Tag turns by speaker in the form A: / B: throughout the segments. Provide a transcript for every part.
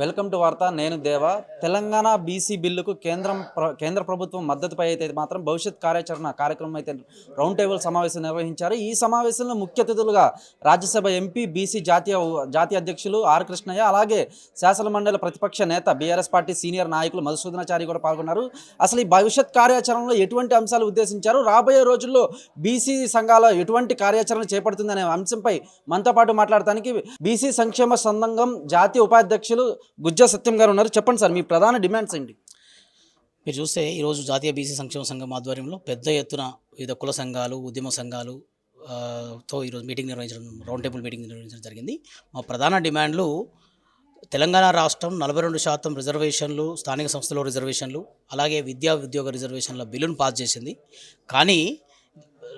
A: Welcome to వార్త. నేను దేవ. తెలంగాణ బీసీ బిల్లుకు కేంద్రం ప్ర- కేంద్ర ప్రభుత్వం మద్దతుపై అయితే మాత్రం భవిష్యత్ కార్యాచరణ కార్యక్రమం అయితే రౌండ్ టేబుల్ సమావేశం నిర్వహించారు. ఈ సమావేశంలో ముఖ్య అతిథులుగా రాజ్యసభ ఎంపీ బీసీ జాతీయ జాతీయ అధ్యక్షులు ఆర్ కృష్ణయ్య అలాగే శాసనమండలి ప్రతిపక్ష నేత బీఆర్ఎస్ పార్టీ సీనియర్ నాయకులు మధుసూదనాచారి కూడా పాల్గొన్నారు. అసలు ఈ భవిష్యత్ కార్యాచరణలో ఎటువంటి అంశాలు ఉద్దేశించారు? రాబోయే రోజుల్లో బీసీ సంఘాల ఎటువంటి కార్యాచరణ చేపడుతుందనే అంశంపై మనతో పాటు మాట్లాడటానికి బీసీ సంక్షేమ సంఘం జాతీయ ఉపాధ్యక్షులు గుజ్జా సత్యం గారు ఉన్నారు. చెప్పండి సార్ మీ ప్రధాన డిమాండ్స్ ఏంటి?
B: మీరు చూస్తే ఈరోజు జాతీయ బీసీ సంక్షేమ సంఘం ఆధ్వర్యంలో పెద్ద ఎత్తున వివిధ కుల సంఘాలు ఉద్యమ సంఘాలు తో ఈరోజు మీటింగ్ నిర్వహించడం రౌండ్ టేబుల్ మీటింగ్ నిర్వహించడం జరిగింది. మా ప్రధాన డిమాండ్లు తెలంగాణ రాష్ట్రం నలభై రెండు శాతం రిజర్వేషన్లు స్థానిక సంస్థల రిజర్వేషన్లు అలాగే విద్యా ఉద్యోగ రిజర్వేషన్ల బిల్లును పాస్ చేసింది. కానీ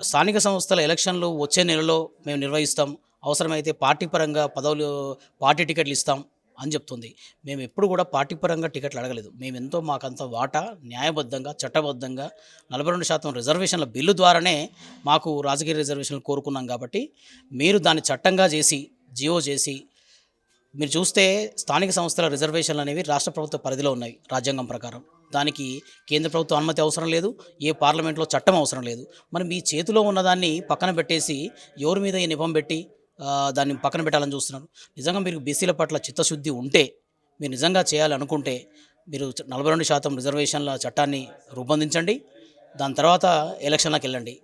B: స్థానిక సంస్థల ఎలక్షన్లు వచ్చే నెలలో మేము నిర్వహిస్తాం. అవసరమైతే పార్టీ పరంగా పదవులు పార్టీ టికెట్లు ఇస్తాం. అని చెప్తుంది. మేము ఎప్పుడు కూడా పార్టీ పరంగా టికెట్లు అడగలేదు. మేము ఎంతో మాకంత వాటా న్యాయబద్ధంగా చట్టబద్ధంగా నలభై రెండు శాతం రిజర్వేషన్ల బిల్లు ద్వారానే మాకు రాజకీయ రిజర్వేషన్లు కోరుకున్నాం కాబట్టి మీరు దాన్ని చట్టంగా చేసి జియో చేసి మీరు చూస్తే స్థానిక సంస్థల రిజర్వేషన్లు అనేవి రాష్ట్ర ప్రభుత్వ పరిధిలో ఉన్నాయి రాజ్యాంగం ప్రకారం. దానికి కేంద్ర ప్రభుత్వ అనుమతి అవసరం లేదు ఏ పార్లమెంట్లో చట్టం అవసరం లేదు. మరి మీ చేతిలో ఉన్నదాన్ని పక్కన పెట్టేసి ఎవరి మీద ఈ నిపం పెట్టి దాన్ని పక్కన పెట్టాలని చూస్తున్నాను. నిజంగా మీరు బీసీల పట్ల చిత్తశుద్ధి ఉంటే మీరు నిజంగా చేయాలనుకుంటే మీరు నలభై రెండు శాతం రిజర్వేషన్ల చట్టాన్ని రూపొందించండి. దాని తర్వాత ఎలక్షన్లకు వెళ్ళండి.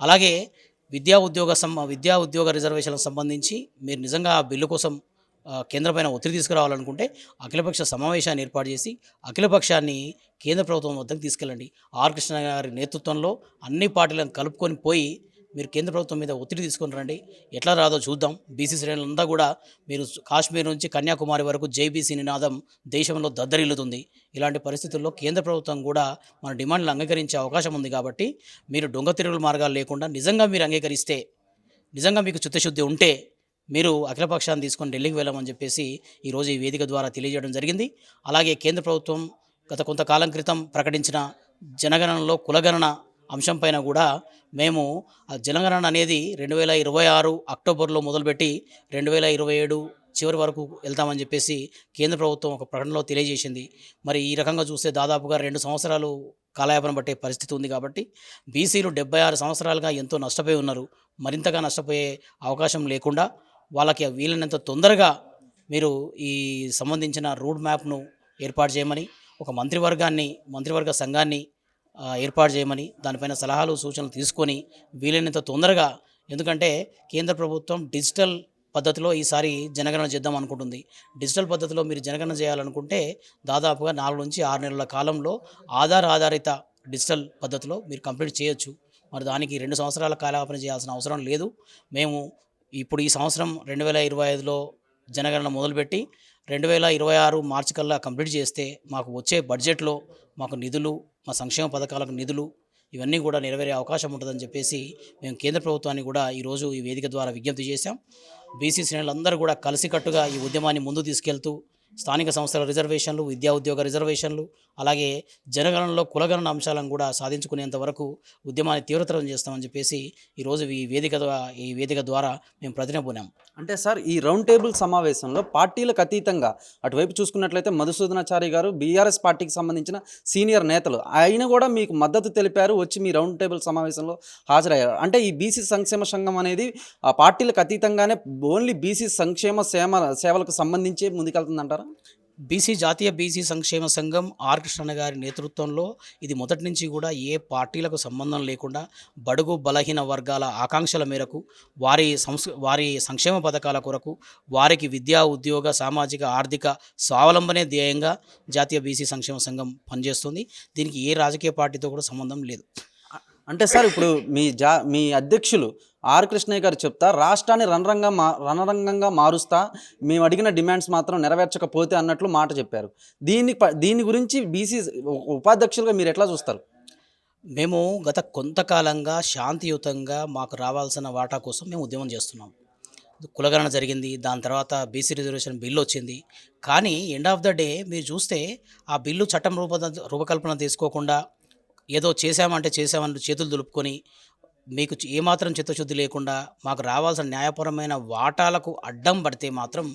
B: అలాగే విద్యా ఉద్యోగ సం విద్యా ఉద్యోగ రిజర్వేషన్లకు సంబంధించి మీరు నిజంగా ఆ బిల్లు కోసం ఆ, కేంద్రపైన ఒత్తిడి తీసుకురావాలనుకుంటే అఖిలపక్ష సమావేశాన్ని ఏర్పాటు చేసి అఖిలపక్షాన్ని కేంద్ర ప్రభుత్వం వద్దకు తీసుకెళ్ళండి. ఆర్ కృష్ణ గారి నేతృత్వంలో అన్ని పార్టీలను కలుపుకొని పోయి మీరు కేంద్ర ప్రభుత్వం మీద ఒత్తిడి తీసుకొని రండి. ఎట్లా రాదో చూద్దాం. బీసీ శ్రేణులంతా కూడా మీరు కాశ్మీర్ నుంచి కన్యాకుమారి వరకు జైబీసీ నినాదం దేశంలో దద్దరిల్లుతుంది. ఇలాంటి పరిస్థితుల్లో కేంద్ర ప్రభుత్వం కూడా మన డిమాండ్లు అంగీకరించే అవకాశం ఉంది కాబట్టి మీరు దొంగ తిరుగుల మార్గాలు లేకుండా నిజంగా మీరు అంగీకరిస్తే నిజంగా మీకు చిత్తశుద్ధి ఉంటే మీరు అఖిలపక్షాన్ని తీసుకొని ఢిల్లీకి వెళ్ళమని చెప్పేసి ఈరోజు ఈ వేదిక ద్వారా తెలియజేయడం జరిగింది. అలాగే కేంద్ర ప్రభుత్వం గత కొంతకాలం క్రితం ప్రకటించిన జనగణనలో కులగణన అంశంపైన కూడా మేము జనగణన అనేది రెండు వేల ఇరవై ఆరు అక్టోబర్లో మొదలుపెట్టి రెండు వేల ఇరవై ఏడు చివరి వరకు వెళ్తామని చెప్పేసి కేంద్ర ప్రభుత్వం ఒక ప్రకటనలో తెలియజేసింది. మరి ఈ రకంగా చూస్తే దాదాపుగా రెండు సంవత్సరాలు కాలయాపన పట్టే పరిస్థితి ఉంది కాబట్టి బీసీలు డెబ్బై ఆరు సంవత్సరాలుగా ఎంతో నష్టపోయి ఉన్నారు. మరింతగా నష్టపోయే అవకాశం లేకుండా వాళ్ళకి వీలైనంత తొందరగా మీరు ఈ సంబంధించిన రూట్ మ్యాప్ను ఏర్పాటు చేయమని ఒక మంత్రివర్గాన్ని మంత్రివర్గ సంఘాన్ని ఏర్పాటు చేయమని దానిపైన సలహాలు సూచనలు తీసుకొని వీలైనంత తొందరగా ఎందుకంటే కేంద్ర ప్రభుత్వం డిజిటల్ పద్ధతిలో ఈసారి జనగణన చేద్దాం అనుకుంటుంది. డిజిటల్ పద్ధతిలో మీరు జనగణన చేయాలనుకుంటే దాదాపుగా నాలుగు నుంచి ఆరు నెలల కాలంలో ఆధార్ ఆధారిత డిజిటల్ పద్ధతిలో మీరు కంప్లీట్ చేయొచ్చు. మరి దానికి రెండు సంవత్సరాల కాలాపన చేయాల్సిన అవసరం లేదు. మేము ఇప్పుడు ఈ సంవత్సరం రెండు వేల ఇరవై ఐదులో జనగణన మొదలుపెట్టి రెండు వేల ఇరవై ఆరు మార్చి కల్లా కంప్లీట్ చేస్తే మాకు వచ్చే బడ్జెట్లో మాకు నిధులు మా సంక్షేమ పథకాలకు నిధులు ఇవన్నీ కూడా నెరవేరే అవకాశం ఉంటుందని చెప్పేసి మేము కేంద్ర ప్రభుత్వాన్ని కూడా ఈరోజు ఈ వేదిక ద్వారా విజ్ఞప్తి చేశాం. బీసీ శ్రేణులందరూ కూడా కలిసికట్టుగా ఈ ఉద్యమాన్ని ముందు తీసుకెళ్తూ స్థానిక సంస్థల రిజర్వేషన్లు విద్యా ఉద్యోగ రిజర్వేషన్లు అలాగే జనగణనలో కులగణన అంశాలను కూడా సాధించుకునేంత వరకు ఉద్యమాన్ని తీవ్రతరం చేస్తామని చెప్పేసి ఈరోజు ఈ వేదిక ఈ వేదిక ద్వారా మేము ప్రతినబూనాం
A: అంటే సార్ ఈ రౌండ్ టేబుల్ సమావేశంలో పార్టీలకు అతీతంగా అటువైపు చూసుకున్నట్లయితే మధుసూదనాచారి గారు బీఆర్ఎస్ పార్టీకి సంబంధించిన సీనియర్ నేతలు ఆయన కూడా మీకు మద్దతు తెలిపారు వచ్చి మీ రౌండ్ టేబుల్ సమావేశంలో హాజరయ్యారు. అంటే ఈ బీసీ సంక్షేమ సంఘం అనేది ఆ పార్టీలకు అతీతంగానే ఓన్లీ బీసీ సంక్షేమ సేమ సేవలకు సంబంధించి ముందుకెళ్తుందంటారు?
B: బీసీ జాతీయ బీసీ సంక్షేమ సంఘం ఆర్ కృష్ణ గారి నేతృత్వంలో ఇది మొదటి నుంచి కూడా ఏ పార్టీలకు సంబంధం లేకుండా బడుగు బలహీన వర్గాల ఆకాంక్షల మేరకు వారి సంస్ వారి సంక్షేమ పథకాల కొరకు వారికి విద్యా ఉద్యోగ సామాజిక ఆర్థిక స్వావలంబనే ధ్యేయంగా జాతీయ బీసీ సంక్షేమ సంఘం పనిచేస్తుంది. దీనికి ఏ రాజకీయ పార్టీతో కూడా సంబంధం లేదు.
A: అంటే సార్ ఇప్పుడు మీ జా మీ అధ్యక్షులు ఆర్ కృష్ణయ్య గారు చెప్తా రాష్ట్రాన్ని రణరంగా మా రణరంగంగా మారుస్తా మేము అడిగిన డిమాండ్స్ మాత్రం నెరవేర్చకపోతే అన్నట్లు మాట చెప్పారు. దీన్ని ప- దీని గురించి బీసీ ఉపాధ్యక్షులుగా మీరు ఎట్లా చూస్తారు?
B: మేము గత కొంతకాలంగా శాంతియుతంగా మాకు రావాల్సిన వాటా కోసం మేము ఉద్యమం చేస్తున్నాం. కులగణన జరిగింది దాని తర్వాత బీసీ రిజర్వేషన్ బిల్లు వచ్చింది. కానీ ఎండ్ ఆఫ్ ద డే మీరు చూస్తే ఆ బిల్లు చట్టం రూప రూపకల్పన తీసుకోకుండా ఏదో చేశామంటే చేశామని చేతులు దులుపుకొని మీకు ఏమాత్రం చిత్తశుద్ధి లేకుండా మాకు రావాల్సిన న్యాయపరమైన వాటాలకు అడ్డం పడితే మాత్రం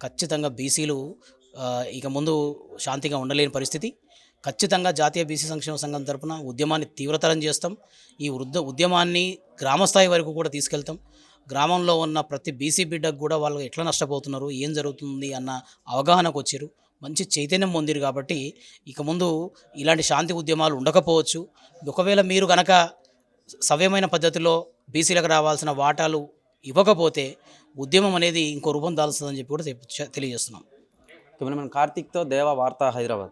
B: ఖచ్చితంగా బీసీలు ఇక ముందు శాంతిగా ఉండలేని పరిస్థితి. ఖచ్చితంగా జాతీయ బీసీ సంక్షేమ సంఘం తరపున ఉద్యమాన్ని తీవ్రతరం చేస్తాం. ఈ వృద్ధ ఉద్యమాన్ని గ్రామస్థాయి వరకు కూడా తీసుకెళ్తాం. గ్రామంలో ఉన్న ప్రతి బీసీ బిడ్డకు కూడా వాళ్ళు ఎట్లా నష్టపోతున్నారు ఏం జరుగుతుంది అన్న అవగాహనకు వచ్చారు. మంచి చైతన్యం పొందిరు కాబట్టి ఇక ముందు ఇలాంటి శాంతి ఉద్యమాలు ఉండకపోవచ్చు. ఒకవేళ మీరు కనుక సవ్యమైన పద్ధతిలో బీసీలకు రావాల్సిన వాటాలు ఇవ్వకపోతే ఉద్యమం అనేది ఇంకో రూపం దాల్స్తుందని చెప్పి కూడా తె- తెలియజేస్తున్నాం.
A: కెమెరామెన్ కార్తీక్తో దేవా వార్త హైదరాబాద్.